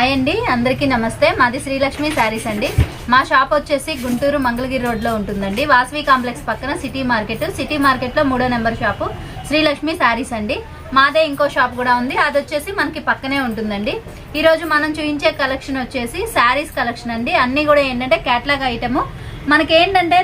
Hi అండి అందరికీ నమస్తే. మాది శ్రీలక్ష్మి శారీస్ అండి. మా షాప్ వచ్చేసి గుంటూరు మంగళగిరి రోడ్లో ఉంటుందండి. వాసవి కాంప్లెక్స్ పక్కన సిటీ మార్కెట్. సిటీ మార్కెట్లో మూడో నెంబర్ షాపు శ్రీలక్ష్మి శారీస్ అండి. మాదే ఇంకో షాప్ కూడా ఉంది. అది వచ్చేసి మనకి పక్కనే ఉంటుందండి. ఈరోజు మనం చూపించే కలెక్షన్ వచ్చేసి శారీస్ కలెక్షన్ అండి. అన్నీ కూడా ఏంటంటే క్యాట్లాగ్ ఐటము. మనకి ఏంటంటే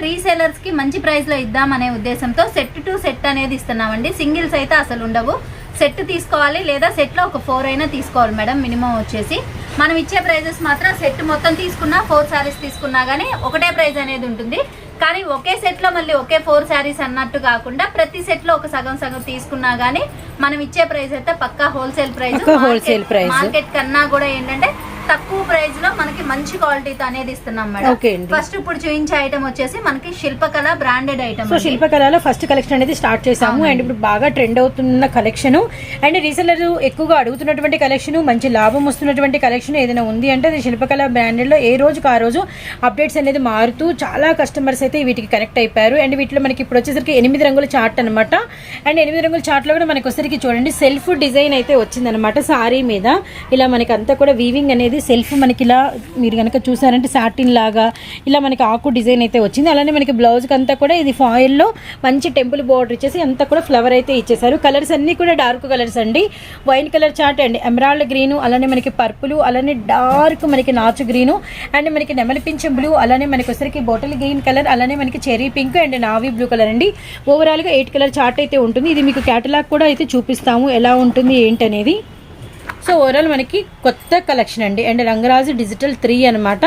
మంచి ప్రైస్లో ఇద్దామనే ఉద్దేశంతో సెట్ టు సెట్ అనేది ఇస్తున్నామండి. సింగిల్స్ అయితే అసలు ఉండవు. సెట్ తీసుకోవాలి లేదా సెట్లో ఒక ఫోర్ అయినా తీసుకోవాలి మేడం. మినిమం వచ్చేసి మనం ఇచ్చే ప్రైజెస్ మాత్రం సెట్ మొత్తం తీసుకున్నా ఫోర్ శారీస్ తీసుకున్నా గానీ ఒకటే ప్రైస్ అనేది ఉంటుంది కానీ ఒకే సెట్లో మళ్ళీ ఒకే ఫోర్ శారీస్ అన్నట్టు కాకుండా ప్రతి సెట్లో ఒక సగం సగం తీసుకున్నా గానీ మనం ఇచ్చే ప్రైస్ అయితే పక్కా wholesale price wholesale price. Market కన్నా కూడా ఏంటంటే తక్కువ ప్రైస్లో మనకి మంచి క్వాలిటీతో అనేది ఇస్తున్నాం మేడం. ఓకే అండి. ఫస్ట్ ఇప్పుడు చూపించే ఐటమ్ వచ్చేసి మనకి శిల్పకళ బ్రాండెడ్ ఐటమ్ సో శిల్పకళలో ఫస్ట్ కలెక్షన్ అనేది స్టార్ట్ చేసాము. అండ్ ఇప్పుడు బాగా ట్రెండ్ అవుతున్న కలెక్షన్ అండ్ రీసెలర్ ఎక్కువగా అడుగుతున్నటువంటి కలెక్షన్ మంచి లాభం వస్తున్నటువంటి కలెక్షన్ ఏదైనా ఉంది అంటే అది శిల్పకళ బ్రాండెడ్లో ఏ రోజుకి ఆ రోజు అప్డేట్స్ అనేది మారుతూ చాలా కస్టమర్స్ అయితే వీటికి కనెక్ట్ అయిపోయారు. అండ్ వీటిలో మనకి ఇప్పుడు వచ్చేసరికి ఎనిమిది రంగుల చార్ట్ అనమాట అండ్ ఎనిమిది రంగుల చార్ట్లో కూడా మనకి వచ్చేసరికి చూడండి సెల్ఫ్ డిజైన్ అయితే వచ్చిందనమాట సారీ మీద. ఇలా మనకి అంతా కూడా వీవింగ్ అనేది సెల్ఫ్ మనకి ఇలా మీరు కనుక చూసారంటే సాటిన్ లాగా ఇలా మనకి ఆకు డిజైన్ అయితే వచ్చింది. అలానే మనకి బ్లౌజ్కి అంతా కూడా ఇది ఫాయిల్లో మంచి టెంపుల్ బోర్డర్ ఇచ్చేసి అంతా కూడా ఫ్లవర్ అయితే ఇచ్చేసారు. కలర్స్ అన్నీ కూడా డార్క్ కలర్స్ అండి. వైన్ కలర్ చార్ట్ అండి. ఎమరాల్డ్ గ్రీను అలానే మనకి పర్పుల్ అలానే డార్క్ మనకి నాచు గ్రీను అండ్ మనకి నెమలి పింఛం బ్లూ అలానే మనకి వచ్చరికి బాటిల్ గ్రీన్ కలర్ అలానే మనకి cherry pink and navy blue colour అండి. ఓవరాల్గా ఎయిట్ కలర్ చార్ట్ అయితే ఉంటుంది. ఇది మీకు క్యాటలాగ్ కూడా అయితే చూపిస్తాము. ఎలా ఉంటుంది ఏంటనేది. సో ఓవరాల్ మనకి కొత్త కలెక్షన్ అండి. అండ్ రంగరాజు డిజిటల్ త్రీ అనమాట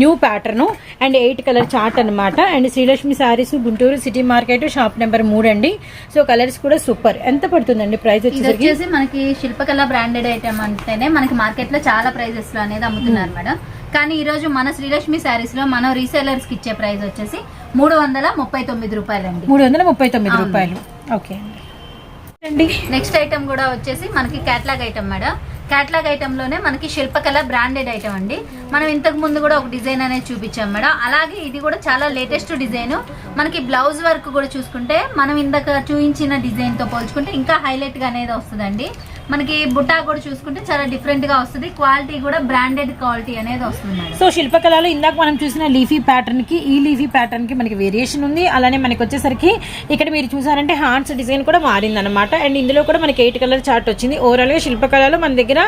new pattern and eight colour chart అనమాట and Srilakshmi sarees Guntur city market shop number మూడు అండి. సో కలర్స్ కూడా సూపర్ ఎంత పడుతుందండి ప్రైస్ వచ్చేసి మనకి శిల్పకళ బ్రాండెడ్ ఐటమ్ అంటేనే మనకి మార్కెట్లో చాలా ప్రైజెస్లో అనేది అమ్ముతున్నారు మేడం. కానీ ఈ రోజు మన శ్రీలక్ష్మి శారీస్లో మనం రీసేలర్స్కి ఇచ్చే ప్రైస్ వచ్చేసి మూడు వందల ముప్పై తొమ్మిది రూపాయలండి. మూడు వందల ముప్పై తొమ్మిది. రూపాయలు. ఓకే అండి నెక్స్ట్ ఐటమ్ కూడా వచ్చేసి మనకి క్యాట్లాగ్ ఐటమ్ మేడం. క్యాట్లాగ్ ఐటెంలోనే మనకి శిల్పకళ బ్రాండెడ్ ఐటమ్ అండి. మనం ఇంతకు ముందు కూడా ఒక డిజైన్ అనేది చూపించాం మేడం. అలాగే ఇది కూడా చాలా లేటెస్ట్ డిజైన్ మనకి బ్లౌజ్ వర్క్ కూడా చూసుకుంటే మనం ఇందాక చూపించిన డిజైన్తో పోల్చుకుంటే ఇంకా హైలైట్గా అనేది వస్తుందండి. మనకి బుట్టా కూడా చూసుకుంటే చాలా డిఫరెంట్గా వస్తుంది. క్వాలిటీ కూడా బ్రాండెడ్ క్వాలిటీ అనేది వస్తుంది సో శిల్పకళలో ఇందాక మనం చూసిన లీఫీ ప్యాటర్న్కి ఈ లీఫీ ప్యాటర్న్కి మనకి వేరియేషన్ ఉంది. అలానే మనకి వచ్చేసరికి ఇక్కడ మీరు చూసారంటే హార్ట్స్ డిజైన్ కూడా మారింది అనమాట అండ్ ఇందులో కూడా మనకి ఎయిట్ కలర్ చార్ట్ వచ్చింది. ఓవరాల్గా శిల్పకళలో మన దగ్గర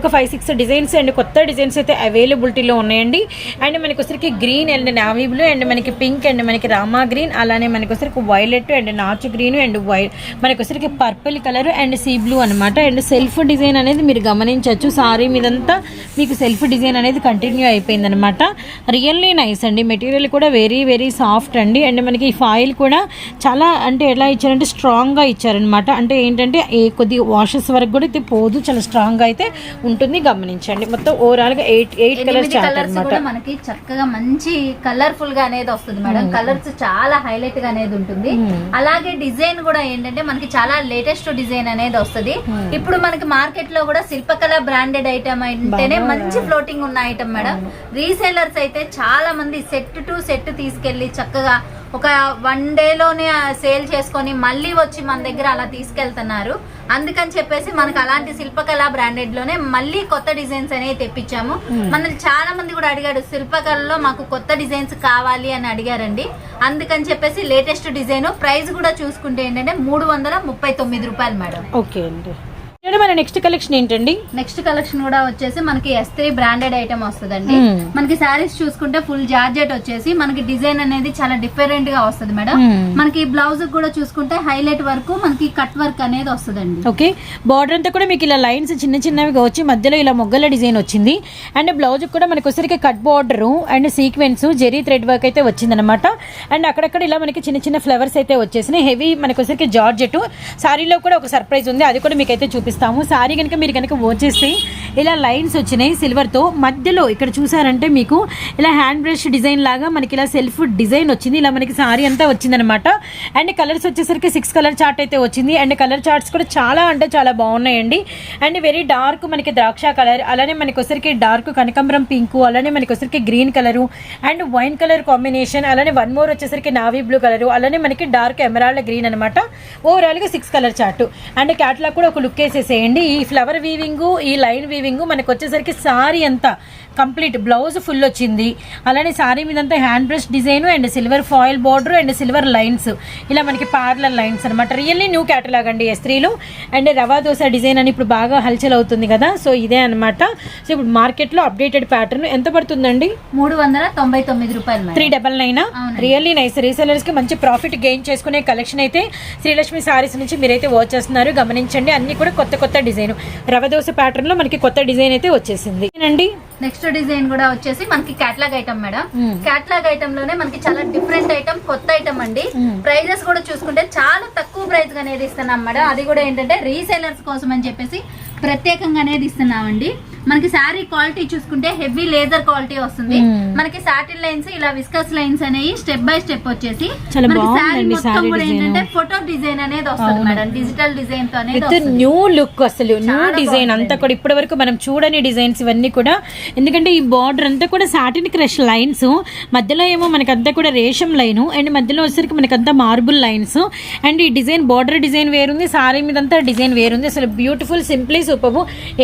ఒక ఫైవ్ సిక్స్ డిజైన్స్ అండ్ కొత్త డిజైన్స్ అయితే అవైలబిలిటీలో ఉన్నాయండి. అండ్ మనకి వచ్చరికి green and navy blue and మనకి పింక్ అండ్ మనకి రామా గ్రీన్ అలానే మనకి వచ్చరికి వైలెట్ అండ్ నాచు గ్రీన్ అండ్ వై మనకి వచ్చరికి purple colour and sea blue అనమాట అండ్ సెల్ఫ్ డిజైన్ అనేది మీరు గమనించవచ్చు. సారీ మీదంతా మీకు సెల్ఫ్ డిజైన్ అనేది కంటిన్యూ అయిపోయింది అనమాట రియల్లీ నైస్ అండి. మెటీరియల్ కూడా వెరీ వెరీ సాఫ్ట్ అండి. అండ్ మనకి ఈ ఫాయిల్ కూడా చాలా అంటే ఎలా ఇచ్చారంటే స్ట్రాంగ్గా ఇచ్చారనమాట అంటే ఏంటంటే ఏ కొద్ది వాషెస్ వరకు కూడా అయితే పోదు. చాలా స్ట్రాంగ్గా అయితే ఉంటుంది. గమనించండి. మొత్తం ఓవరాల్గా ఎయిట్ ఎయిట్ కలర్స్ అనమాట మనకి చక్కగా మంచి కలర్ఫుల్గా అనేది వస్తుంది మేడం. కలర్స్ చాలా హైలైట్గా అనేది ఉంటుంది. అలాగే డిజైన్ కూడా ఏంటంటే మనకి చాలా లేటెస్ట్ డిజైన్ అనేది వస్తుంది. ఇప్పుడు మనకి మార్కెట్లో కూడా శిల్పకళ బ్రాండెడ్ ఐటమ్ అంటేనే మంచి ఫ్లోటింగ్ ఉన్న ఐటమ్ మేడం. రీసేలర్స్ అయితే చాలా మంది సెట్ టు సెట్ తీసుకెళ్ళి చక్కగా ఒక వన్లోనే సేల్ చేసుకొని మళ్ళీ వచ్చి మన దగ్గర అలా తీసుకెళ్తున్నారు. అందుకని చెప్పేసి మనకు అలాంటి శిల్పకళ బ్రాండెడ్లోనే మళ్ళీ కొత్త డిజైన్స్ అనేవి తెప్పించాము. మనల్ని చాలా మంది కూడా అడిగాడు శిల్పకళలో మాకు కొత్త డిజైన్స్ కావాలి అని అడిగారండి. అందుకని చెప్పేసి లేటెస్ట్ డిజైన్ ప్రైస్ కూడా చూసుకుంటే ఏంటంటే మూడు వందల ముప్పై తొమ్మిది రూపాయలు మేడం. ఓకే అండి. మన నెక్స్ట్ కలెక్షన్ ఏంటండి? నెక్స్ట్ కలెక్షన్ కూడా వచ్చేసి మనకి ఎస్ త్రీ బ్రాండెడ్ ఐటమ్ వస్తుందండి. మనకి శారీస్ చూసుకుంటే ఫుల్ జార్జెట్ వచ్చేసి మనకి డిజైన్ అనేది చాలా డిఫరెంట్గా వస్తుంది మేడం. Hmm. మనకి బ్లౌజ్ కూడా చూసుకుంటే హైలైట్ వర్క్ మనకి కట్ వర్క్ అనేది వస్తుందండి. ఓకే బార్డర్ అంతా కూడా మీకు ఇలా లైన్స్ చిన్న చిన్నవిగా వచ్చి మధ్యలో ఇలా మొగ్గల డిజైన్ వచ్చింది. అండ్ బ్లౌజ్ కూడా మనకి వచ్చరికి cut border and sequence zari thread work అయితే వచ్చిందనమాట అండ్ అక్కడక్కడ ఇలా మనకి చిన్న చిన్న ఫ్లవర్స్ అయితే వచ్చేసినాయి. హెవీ మనకి వచ్చరికి జార్జెట్. సారీలో కూడా ఒక సర్ప్రైజ్ ఉంది. అది కూడా మీకు అయితే చూపిస్తాము. శారీ కనుక మీరు కనుక వచ్చేస్తే ఇలా లైన్స్ వచ్చినాయి సిల్వర్తో. మధ్యలో ఇక్కడ చూసారంటే మీకు ఇలా హ్యాండ్ బ్రష్ డిజైన్ లాగా మనకి ఇలా సెల్ఫ్ డిజైన్ వచ్చింది. ఇలా మనకి శారీ అంతా వచ్చిందనమాట. అండ్ కలర్స్ వచ్చేసరికి సిక్స్ కలర్ చార్ట్ అయితే వచ్చింది. అండ్ కలర్ చార్ట్స్ కూడా చాలా అంటే చాలా బాగున్నాయండి. అండ్ వెరీ డార్క్ మనకి ద్రాక్ష కలర్ అలానే మనకి వచ్చరికి డార్క్ కనకాంబరం పింక్ అలానే మనకి వచ్చరికి green colour and wine colour combination అలానే వన్ మోర్ వచ్చేసరికి నావీ బ్లూ కలరు అలానే మనకి డార్క్ ఎమరాల్డ్ గ్రీన్ అనమాట. ఓవరాల్గా six colour chart. And catalogue కూడా ఒక లుక్ వేసేసి చేసేయండి ఈ ఫ్లవర్ వీవింగ్ ఈ లైన్ వీవింగ్ మనకు వచ్చేసరికి సారీ అంతా కంప్లీట్ బ్లౌజ్ ఫుల్ వచ్చింది. అలానే సారీ మీదంతా hand brush design and silver foil border and silver lines. ఇలా మనకి పార్లర్ లైన్స్ అనమాట రియల్లీ న్యూ క్యాటలాగ్ అండి ఎస్త్రీలు అండ్ రవా దోశ డిజైన్ అని ఇప్పుడు బాగా హల్చల్ అవుతుంది కదా. సో ఇదే అనమాట సో ఇప్పుడు మార్కెట్లో అప్డేటెడ్ ప్యాటర్న్ ఎంత పడుతుందండి? మూడు వందల తొంభై తొమ్మిది రూపాయలు three double nine. Really nice. రీసెలర్స్కి మంచి ప్రాఫిట్ గెయిన్ చేసుకునే కలెక్షన్ అయితే శ్రీలక్ష్మి సారీస్ నుంచి మీరైతే వాచ్ చేస్తున్నారు. గమనించండి. అన్ని కూడా కొత్త కొత్త డిజైన్. రవ దోశ ప్యాటర్న్లో మనకి కొత్త డిజైన్ అయితే వచ్చేసింది. అండి నెక్స్ట్ డిజైన్ కూడా వచ్చేసి మనకి క్యాట్లాగ్ ఐటమ్ మేడం మ్మ్. క్యాట్లాగ్ ఐటమ్లోనే మనకి చాలా డిఫరెంట్ ఐటమ్ కొత్త ఐటమ్ అండి. ప్రైజెస్ కూడా చూసుకుంటే చాలా తక్కువ ప్రైస్ అనేది ఇస్తున్నాం మేడం అది కూడా ఏంటంటే రీసేలర్స్ కోసం అని చెప్పేసి ప్రత్యేకంగా అనేది ఇస్తున్నామండి మనకి శారీ క్వాలిటీ చూసుకుంటే హెవీ లేజర్ క్వాలిటీ వస్తుంది. మనకి సాటిన్ లైన్స్ ఇలా విస్కస్ లైన్స్ అనేవి స్టెప్ బై స్టెప్ వచ్చేసి శారీ మొత్తం కూడా. ఏంటంటే ఫోటో డిజైన్ అనేది వస్తుంది. మేడం డిజిటల్ డిజైన్తో అనేది. న్యూ లుక్ అసలు న్యూ డిజైన్ అంతా. కూడా ఇప్పటి వరకు మనం చూడని డిజైన్స్ ఇవన్నీ కూడా ఎందుకంటే ఈ బార్డర్ అంతా కూడా సాటిన్ క్రష్ లైన్స్ మధ్యలో ఏమో మనకి అంతా కూడా రేషం లైన్ అండ్ మధ్యలో వచ్చేసరికి మనకి అంతా మార్బుల్ లైన్స్ అండ్ ఈ డిజైన్ బార్డర్ డిజైన్ వేరుంది సారీ మీద అంతా డిజైన్ వేరుంది అసలు బ్యూటిఫుల్ సింప్లీ సూపర్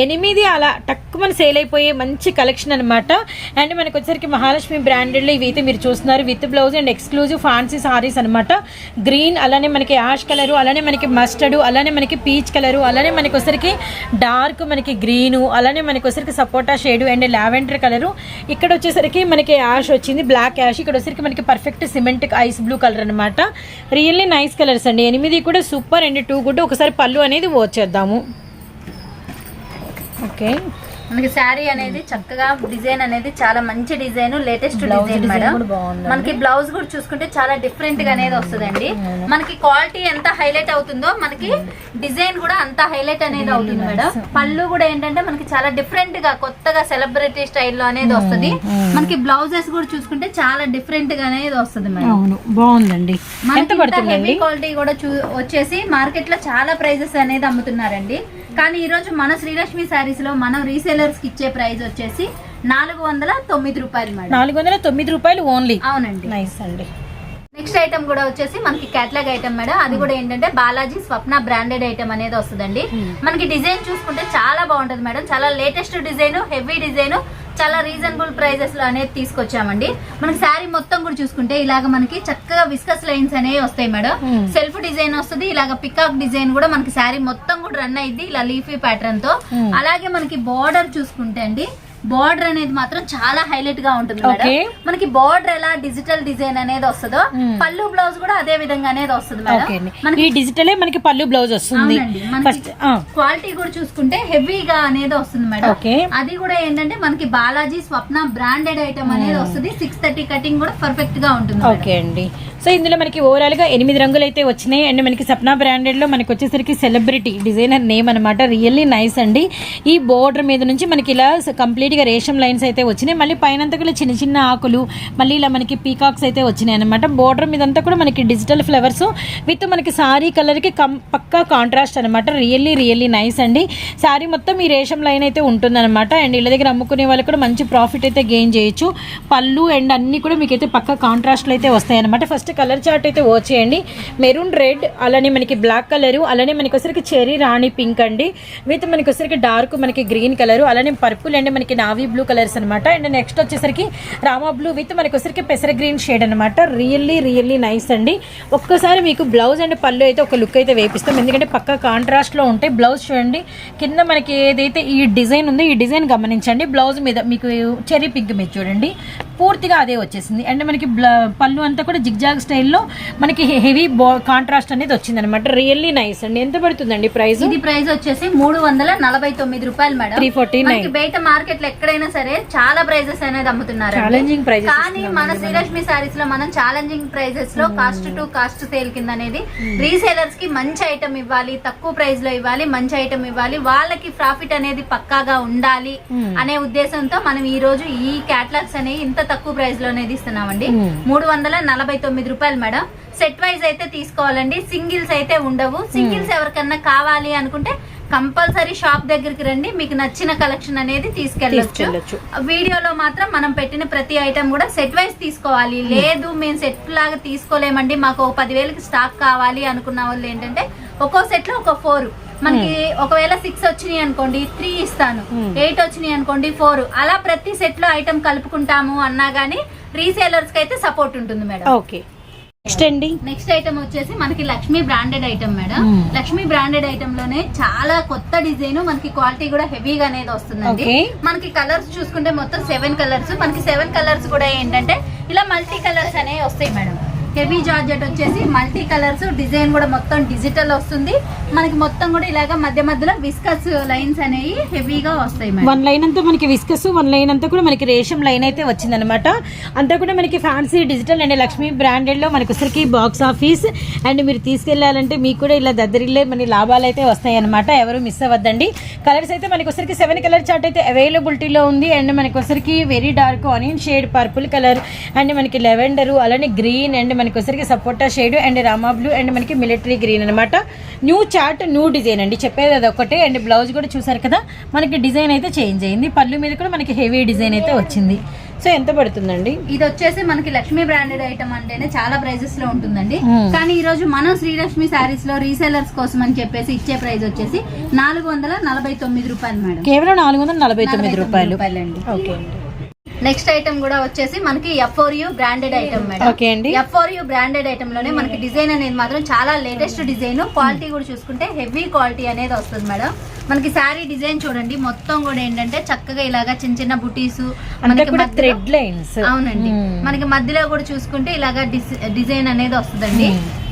ఎనిమిది అలా తక్కువ సేల్ అయిపోయే మంచి కలెక్షన్ అనమాట అండ్ మనకి వచ్చేసరికి మహాలక్ష్మి బ్రాండెడ్లో ఇవి అయితే మీరు చూస్తున్నారు. With blouse and exclusive fancy sarees అనమాట గ్రీన్ అలానే మనకి యాష్ కలరు అలానే మనకి మస్టర్డ్ అలానే మనకి పీచ్ కలరు అలానే మనకి వచ్చరికి డార్క్ మనకి గ్రీను అలానే మనకి వచ్చరికి సపోటా షేడ్ అండ్ లావెండర్ కలరు. ఇక్కడ వచ్చేసరికి మనకి యాష్ వచ్చింది బ్లాక్ యాష్. ఇక్కడ వచ్చరికి మనకి perfect cement ice blue colour అనమాట రియల్లీ నైస్ కలర్స్ అండి. ఎనిమిది కూడా సూపర్ అండ్ టూ కూడా ఒకసారి పళ్ళు అనేది వచ్చేద్దాము ఓకే. మనకి శారీ అనేది చక్కగా డిజైన్ అనేది చాలా మంచి డిజైన్ లేటెస్ట్ డిజైన్ మేడం. మనకి బ్లౌజ్ కూడా చూసుకుంటే చాలా డిఫరెంట్గా అనేది వస్తుందండి. మనకి క్వాలిటీ ఎంత హైలైట్ అవుతుందో మనకి డిజైన్ కూడా అంత హైలైట్ అనేది అవుతుంది మేడం. పళ్ళు కూడా ఏంటంటే మనకి చాలా డిఫరెంట్గా కొత్తగా సెలబ్రిటీ స్టైల్లో అనేది వస్తుంది. మనకి బ్లౌజెస్ కూడా చూసుకుంటే చాలా డిఫరెంట్గా అనేది వస్తుంది మేడం. బాగుందండి. మనకి క్వాలిటీ కూడా వచ్చేసి మార్కెట్లో చాలా ప్రైజెస్ అనేది అమ్ముతున్నారండి. కానీ ఈ రోజు మన శ్రీలక్ష్మి శారీస్లో మనం రీసేలర్స్కి ఇచ్చే ప్రైస్ వచ్చేసి నాలుగు వందల తొమ్మిది రూపాయలు మేడం. నాలుగు వందల తొమ్మిది రూపాయలు ఓన్లీ అవునండి. నైస్ అండి. నెక్స్ట్ ఐటమ్ కూడా వచ్చేసి మనకి క్యాట్లాగ్ ఐటమ్ మేడం. అది కూడా ఏంటంటే బాలాజీ స్వప్న బ్రాండెడ్ ఐటమ్ అనేది వస్తుందండి. మనకి డిజైన్ చూసుకుంటే చాలా బాగుంటది మేడం. చాలా లేటెస్ట్ డిజైన్ హెవీ డిజైన్ చాలా రీజనబుల్ ప్రైజెస్లో అనేది తీసుకొచ్చామండి మనకి శారీ మొత్తం కూడా చూసుకుంటే ఇలాగ మనకి చక్కగా విస్కస్ లైన్స్ అనేవి వస్తాయి మేడం. సెల్ఫ్ డిజైన్ వస్తుంది ఇలాగ పికాక్ డిజైన్ కూడా మనకి శారీ మొత్తం కూడా రన్ అయింది ఇలా లీఫీ ప్యాటర్న్తో Hmm. అలాగే మనకి బార్డర్ చూసుకుంటే అండి బార్డర్ అనేది మాత్రం చాలా హైలైట్గా ఉంటుంది మేడం. మనకి బార్డర్ ఎలా డిజిటల్ డిజైన్ అనేది వస్తుందో. పళ్ళు బ్లౌజ్ కూడా అదే విధంగా అనేది వస్తుంది మేడం. మనకి ఈ డిజిటలే మనకి పళ్ళు బ్లౌజ్ వస్తుంది. క్వాలిటీ కూడా చూసుకుంటే హెవీగా అనేది వస్తుంది మేడం. అది కూడా ఏంటంటే మనకి బాలాజీ స్వప్న బ్రాండెడ్ ఐటమ్ అనేది వస్తుంది. సిక్స్ థర్టీ కటింగ్ కూడా పర్ఫెక్ట్గా ఉంటుంది. ఓకే అండి. సో ఇందులో మనకి ఓవరాల్గా ఎనిమిది రంగులు అయితే వచ్చినాయి. అండ్ మనకి సప్నా బ్రాండెడ్లో మనకి వచ్చేసరికి సెలబ్రిటీ డిజైనర్ నేమ్ అనమాట రియల్లీ నైస్ అండి. ఈ బోర్డర్ మీద నుంచి మనకి ఇలా కంప్లీట్ గా రేషం లైన్స్ అయితే వచ్చినాయి. మళ్ళీ పైన కూడా చిన్న చిన్న ఆకులు మళ్ళీ ఇలా మనకి పీకాక్స్ అయితే వచ్చినాయి అనమాట బోర్డర్ మీదంతా కూడా మనకి డిజిటల్ ఫ్లవర్స్ విత్ మనకి సారీ కలర్కి కం పక్కా కాంట్రాస్ట్ అనమాట రియల్లీ రియల్లీ నైస్ అండి. సారీ మొత్తం ఈ రేషం లైన్ అయితే ఉంటుందన్నమాట. అండ్ ఇళ్ళ దగ్గర అమ్ముకునే వాళ్ళు కూడా మంచి ప్రాఫిట్ అయితే గెయిన్ చేయొచ్చు. పళ్ళు అండ్ అన్ని కూడా మీకు అయితే పక్క కాంట్రాస్ట్లు అయితే వస్తాయన్నమాట. ఫస్ట్ కలర్ చార్ట్ అయితే వచ్చేయండి మెరూన్ రెడ్ అలానే మనకి బ్లాక్ కలర్ అలానే మనకి వచ్చరికి చెరీ రాణి పింక్ అండి. విత్ మనకి వచ్చరికి డార్క్ మనకి గ్రీన్ కలర్ అలానే పర్పుల్ అండ్ మనకి నావీ బ్లూ కలర్స్ అనమాట అండ్ నెక్స్ట్ వచ్చేసరికి రామా బ్లూ విత్ మనకి వచ్చరికి పెసర గ్రీన్ షేడ్ అనమాట రియల్లీ రియల్లీ నైస్ అండి. ఒక్కసారి మీకు బ్లౌజ్ అండ్ పళ్ళు అయితే ఒక లుక్ అయితే వేపిస్తాం. ఎందుకంటే పక్క కాంట్రాస్ట్లో ఉంటాయి. బ్లౌజ్ చూడండి. కింద మనకి ఏదైతే ఈ డిజైన్ ఉందో ఈ డిజైన్ గమనించండి. బ్లౌజ్ మీద మీకు చెరీ పింక్ మీద చూడండి. పూర్తిగా అదే వచ్చేసింది. అండ్ మనకి పళ్ళు అంతా కూడా జిగ్జాగ్ స్టైల్లో మనకి హెవీ కాంట్రాస్ట్ అనేది వచ్చింది అనమాట రియల్లీ నైస్ అండి. ఎంత పడుతుందండి ప్రైస్ ఇది ప్రైస్ వచ్చేసి మూడు వందల నలభై తొమ్మిది రూపాయలు మేడం. 349. మనకి బయట మార్కెట్ లో ఎక్కడైనా సరే చాలా ప్రైజెస్ అనేది అమ్ముతున్నారు ఛాలెంజింగ్ ప్రైజెస్ కానీ మన శ్రీలక్ష్మి సారీస్లో మనం ఛాలెంజింగ్ ప్రైజెస్లో కాస్ట్ టు కాస్ట్ సేల్ కింద అనేది రీసేలర్స్కి మంచి ఐటమ్ ఇవ్వాలి తక్కువ ప్రైస్లో ఇవ్వాలి మంచి ఐటమ్ ఇవ్వాలి వాళ్ళకి ప్రాఫిట్ అనేది పక్కాగా ఉండాలి Hmm. అనే ఉద్దేశంతో మనం ఈ రోజు ఈ క్యాటలాగ్స్ అనేవి ఇంత తక్కువ ప్రైస్లో అనేది ఇస్తున్నామండి Hmm. మూడు వందల నలభై తొమ్మిది రూపాయలు మేడం. సెట్ వైజ్ అయితే తీసుకోవాలండి. సింగిల్స్ అయితే ఉండవు. సింగిల్స్ ఎవరికన్నా కావాలి అనుకుంటే కంపల్సరీ షాప్ దగ్గరికి రండి. మీకు నచ్చిన కలెక్షన్ అనేది తీసుకెళ్ళొచ్చు. వీడియోలో మాత్రం మనం పెట్టిన ప్రతి ఐటమ్ కూడా సెట్ వైజ్ తీసుకోవాలి. లేదు మేము సెట్ లాగా తీసుకోలేమండి. మాకు ఒక పదివేలకి స్టాక్ కావాలి అనుకున్న వాళ్ళు ఏంటంటే ఒక్కో సెట్లో ఒక ఫోర్. మనకి ఒకవేళ సిక్స్ వచ్చినాయి అనుకోండి త్రీ ఇస్తాను. ఎయిట్ వచ్చినాయి అనుకోండి ఫోర్. అలా ప్రతి సెట్లో ఐటమ్ కలుపుకుంటాము అన్నా గానీ రీసేలర్స్కి అయితే సపోర్ట్ ఉంటుంది మేడం. ఓకే. నెక్స్ట్ అండి. నెక్స్ట్ ఐటమ్ వచ్చేసి మనకి Lakshmi branded item madam. Lakshmi branded ఐటమ్లోనే చాలా కొత్త డిజైన్ మనకి క్వాలిటీ కూడా హెవీగా అనేది వస్తుందండి. మనకి కలర్స్ చూసుకుంటే మొత్తం సెవెన్ కలర్స్ మనకి సెవెన్ కలర్స్ కూడా ఏంటంటే ఇలా మల్టీ కలర్స్ అనేవి వస్తాయి మేడం హెవీ జార్జెట్ వచ్చేసి మల్టీ కలర్స్ డిజైన్ కూడా మొత్తం డిజిటల్ వస్తుంది. మనకి మొత్తం కూడా ఇలాగా మధ్య మధ్యలో విస్కస్ లైన్స్ అనేవి హెవీగా వస్తాయి వన్ లైన్ అంతా మనకి విస్కస్ వన్ లైన్ అంతా కూడా మనకి రేషం లైన్ అయితే వచ్చిందనమాట అంతా కూడా మనకి ఫ్యాన్సీ డిజిటల్ అండ్ లక్ష్మీ బ్రాండెడ్లో మనకి వచ్చరికి బాక్స్ ఆఫీస్. అండ్ మీరు తీసుకెళ్ళాలంటే మీకు కూడా ఇలా దద్దరిల్లే మన లాభాలు అయితే వస్తాయి అనమాట ఎవరు మిస్ అవ్వద్దండి. కలర్స్ అయితే మనకి వచ్చరికి సెవెన్ కలర్ చార్ట్ అయితే అవైలబిలిటీలో ఉంది. అండ్ మనకి వచ్చరికి very dark onion shade purple colour and మనకి లెవెండర్ అలానే గ్రీన్ అండ్ మనకి వచ్చరికి సపోటా shade and Rama blue and మనకి మిలిటరీ గ్రీన్ అనమాట న్యూ చార్ట్ న్యూ డిజైన్ అండి. చెప్పేది అది ఒకటే. అండ్ బ్లౌజ్ కూడా చూసారు కదా మనకి డిజైన్ అయితే చేంజ్ అయింది. పళ్ళు మీద కూడా మనకి హెవీ డిజైన్ అయితే వచ్చింది. సో ఎంత పడుతుందండి? ఇది వచ్చేసి మనకి లక్ష్మీ బ్రాండెడ్ ఐటమ్ అంటేనే చాలా ప్రైజెస్లో ఉంటుందండి. కానీ ఈ రోజు మనం శ్రీలక్ష్మి శారీస్లో రీసెలర్స్ కోసం అని చెప్పేసి ఇచ్చే ప్రైస్ వచ్చేసి నాలుగు వందల నలభై తొమ్మిది రూపాయలు మేడం. కేవలం నాలుగు వందల నలభై తొమ్మిది రూపాయలు. ఓకే అండి. నెక్స్ట్ ఐటమ్ కూడా వచ్చేసి మనకి for you branded item madam. Okay అండి. ఎఫ్ఓర్ యూ బ్రాండెడ్ ఐటమ్లోనే మనకి డిజైన్ అనేది మాత్రం చాలా లేటెస్ట్ డిజైన్ క్వాలిటీ కూడా చూసుకుంటే హెవీ క్వాలిటీ అనేది వస్తుంది మేడం. మనకి శారీ డిజైన్ చూడండి మొత్తం కూడా ఏంటంటే చక్కగా ఇలాగా చిన్న చిన్న బుటీస్ థ్రెడ్ లైన్స్ అవునండి. మనకి మధ్యలో కూడా చూసుకుంటే ఇలాగా డిజైన్ అనేది వస్తుందండి.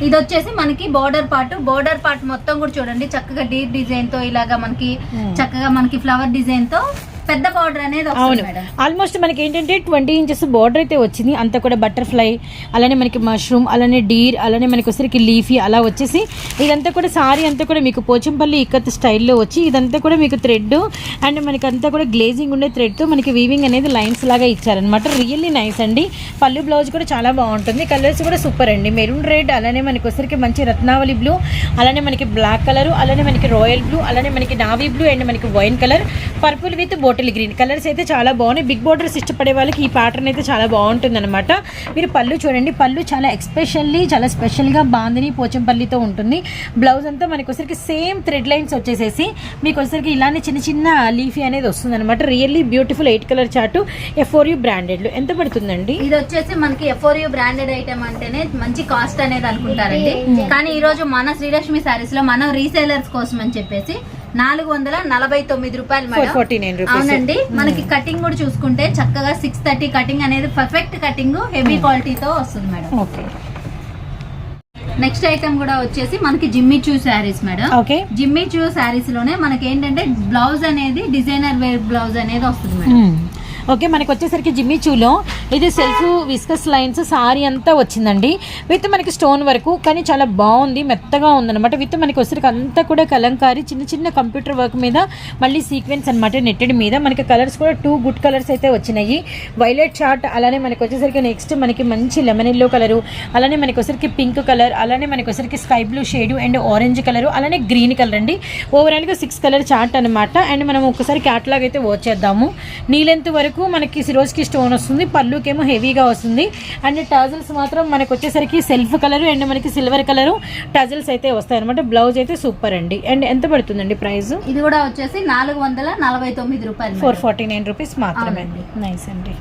ఇది వచ్చేసి మనకి బోర్డర్ పార్ట్ బోర్డర్ పార్ట్ మొత్తం కూడా చూడండి చక్కగా డీప్ డిజైన్తో ఇలాగా మనకి చక్కగా మనకి ఫ్లవర్ డిజైన్తో పెద్ద బార్డర్ అనేది అవును. ఆల్మోస్ట్ మనకి ఏంటంటే ట్వంటీ ఇంచెస్ బార్డర్ అయితే వచ్చింది. అంతా కూడా బటర్ఫ్లై అలానే మనకి మష్రూమ్ అలానే డీర్ అలానే మనకి వచ్చరికి లీఫీ అలా వచ్చేసి ఇదంతా కూడా సారీ అంతా కూడా మీకు పోచంపల్లి ఇక్కత్ స్టైల్లో వచ్చి ఇదంతా కూడా మీకు థ్రెడ్ అండ్ మనకి అంతా కూడా గ్లేజింగ్ ఉండే థ్రెడ్తో మనకి వీవింగ్ అనేది లైన్స్ లాగా ఇచ్చారనమాట రియల్లీ నైస్ అండి. పళ్ళు బ్లౌజ్ కూడా చాలా బాగుంటుంది. కలర్స్ కూడా సూపర్ అండి. మెరూన్ రెడ్ అలానే మనకి వచ్చరికి మంచి రత్నావళి బ్లూ అలానే మనకి బ్లాక్ కలర్ అలానే మనకి రాయల్ బ్లూ అలానే మనకి నావీ బ్లూ అండ్ మనకి wine colour purple with bottle green colours అయితే చాలా బాగున్నాయి. బిగ్ బార్డర్స్ ఇష్టపడే వాళ్ళకి ఈ ప్యాటర్న్ అయితే చాలా బాగుంటుంది అనమాట మీరు పళ్ళు చూడండి. పళ్ళు చాలా ఎక్స్పెషల్లీ చాలా స్పెషల్గా బాందిని పోచంపల్లితో ఉంటుంది. బ్లౌజ్ అంతా మనకి వచ్చరికి సేమ్ థ్రెడ్ లైన్స్ వచ్చేసేసి మీకు వచ్చరికి ఇలానే చిన్న చిన్న లీఫీ అనేది వస్తుంది అనమాట really beautiful eight colour chart F four you బ్రాండెడ్లో ఎంత పడుతుందండి? ఇది వచ్చేసి మనకి ఎఫోర్ యూ బ్రాండెడ్ ఐటమ్ అంటేనే మంచి కాస్ట్ అనేది అనుకుంటారండి. కానీ ఈ రోజు మన శ్రీలక్ష్మి సారీస్లో మనం రీసేలర్స్ కోసం అని చెప్పేసి నాలుగు వందల నలభై తొమ్మిది రూపాయలు మేడం. అవునండి. మనకి కటింగ్ కూడా చూసుకుంటే చక్కగా సిక్స్ థర్టీ కటింగ్ అనేది పర్ఫెక్ట్ కటింగ్ హెవీ క్వాలిటీతో వస్తుంది మేడం. ఓకే. నెక్స్ట్ ఐటమ్ కూడా వచ్చేసి మనకి జిమ్మి చూ శారీస్ మేడం. ఓకే. జిమ్మి చూ శారీస్లోనే మనకి ఏంటంటే బ్లౌజ్ అనేది డిజైనర్ వేర్ బ్లౌజ్ అనేది వస్తుంది మేడం. ఓకే మనకి వచ్చేసరికి జిమ్మి చూలో. ఇది సెల్ఫ్ విస్కస్ లైన్స్ సారీ అంతా వచ్చిందండి. విత్ మనకి స్టోన్ వరకు కానీ చాలా బాగుంది మెత్తగా ఉందన్నమాట. విత్ మనకి వచ్చేసరికి అంతా కూడా కలంకారీ చిన్న చిన్న కంప్యూటర్ వర్క్ మీద మళ్ళీ సీక్వెన్స్ అనమాట నెట్టెడ్ మీద. మనకి కలర్స్ కూడా టూ గుడ్ కలర్స్ అయితే వచ్చినాయి. వైలెట్ చార్ట్ అలానే మనకి వచ్చేసరికి నెక్స్ట్ మనకి మంచి లెమన్ ఎల్లో కలరు అలానే మనకి వచ్చేసరికి పింక్ కలర్ అలానే మనకి వచ్చేసరికి sky blue shade and orange colour అలానే గ్రీన్ కలర్ అండి. ఓవరాల్గా సిక్స్ కలర్ చార్ట్ అనమాట అండ్ మనం ఒకసారి క్యాట్లాగ్ అయితే వచ్చేద్దాము నీ లెంత్ వరకు మనకి సిరోజ్కి స్టోన్ వస్తుంది పళ్ళుకేమో హెవీగా వస్తుంది. అండ్ టజల్స్ మాత్రం మనకి వచ్చేసరికి సెల్ఫ్ కలర్ అండ్ మనకి సిల్వర్ కలర్ టజల్స్ అయితే వస్తాయి అనమాట బ్లౌజ్ అయితే సూపర్ అండి. అండ్ ఎంత పడుతుందండి ప్రైస్? ఇది కూడా వచ్చేసి నాలుగు వందల నలభై తొమ్మిది రూపాయలు ఫోర్. ఫార్టీ నైన్ రూపీస్ మాత్రమే అవునండి. నైస్ అండి.